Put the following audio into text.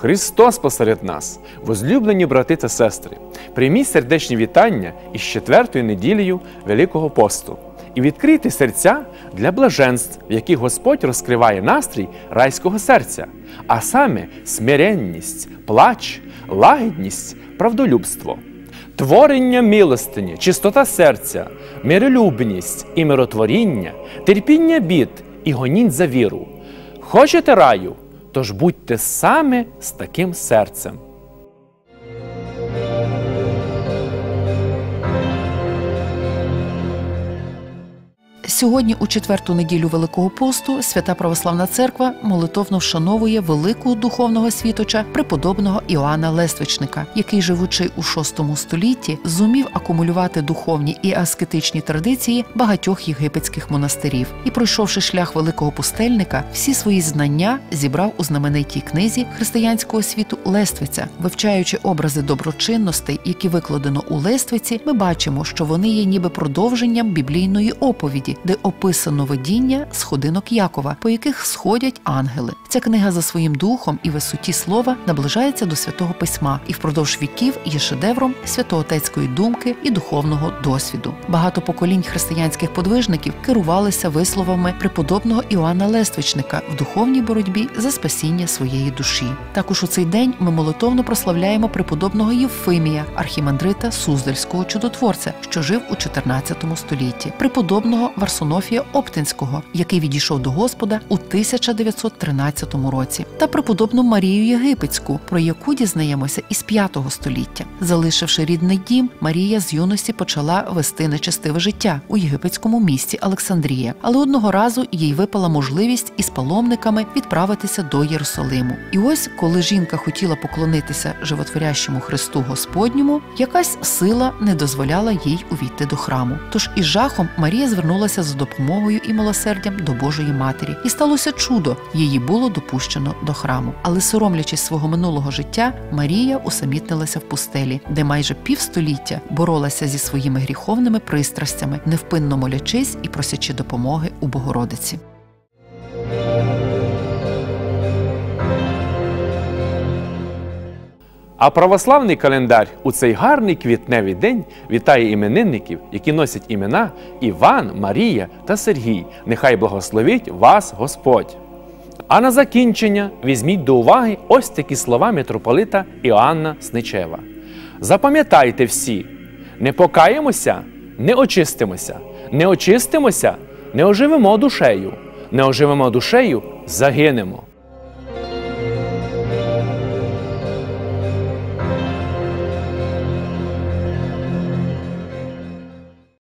Христос посеред нас, возлюблені брати та сестри, прийміть сердечні вітання із четвертою неділею Великого посту і відкрийте серця для блаженств, в яких Господь розкриває настрій райського серця, а саме смиренність, плач, лагідність, правдолюбство. Творення милостині, чистота серця, миролюбність і миротворіння, терпіння бід і гонінь за віру. Хочете раю? Тож будьте саме з таким серцем. Сьогодні, у четверту неділю Великого посту, Свята Православна Церква молитовно вшановує великого духовного світоча преподобного Іоанна Лествичника, який, живучи у VI столітті, зумів акумулювати духовні і аскетичні традиції багатьох єгипетських монастирів. І, пройшовши шлях великого пустельника, всі свої знання зібрав у знаменитій книзі християнського світу Лествиця, вивчаючи образи доброчинностей, які викладено у Лествиці, ми бачимо, що вони є ніби продовженням біблійної оповіді, де описано видіння сходинок Якова, по яких сходять ангели. Ця книга за своїм духом і висоті слова наближається до святого письма і впродовж віків є шедевром святоотецької думки і духовного досвіду. Багато поколінь християнських подвижників керувалися висловами преподобного Іоанна Лествичника в духовній боротьбі за спасіння своєї душі. Також у цей день ми молитовно прославляємо преподобного Євфимія, архімандрита Суздальського чудотворця, що жив у 14 столітті, преподобного Варсонофія Оптинського, який відійшов до Господа у 1913 році, та преподобну Марію Єгипетську, про яку дізнаємося із 5 століття. Залишивши рідний дім, Марія з юності почала вести нечестиве життя у єгипетському місті Олександрія, але одного разу їй випала можливість із паломниками відправитися до Єрусалиму. І ось, коли жінка хотіла поклонитися животворящому Христу Господньому, якась сила не дозволяла їй увійти до храму. Тож із жахом Марія звернулася за допомогою і милосердям до Божої Матері, і сталося чудо. Її було допущено до храму. Але соромлячись свого минулого життя, Марія усамітнилася в пустелі, де майже півстоліття боролася зі своїми гріховними пристрастями, невпинно молячись і просячи допомоги у Богородиці. А православний календар у цей гарний квітневий день вітає іменинників, які носять імена Іван, Марія та Сергій. Нехай благословить вас Господь. А на закінчення візьміть до уваги ось такі слова митрополита Іоанна Сничева. Запам'ятайте всі, не покаємося, не очистимося, не очистимося, не оживемо душею, не оживемо душею, загинемо.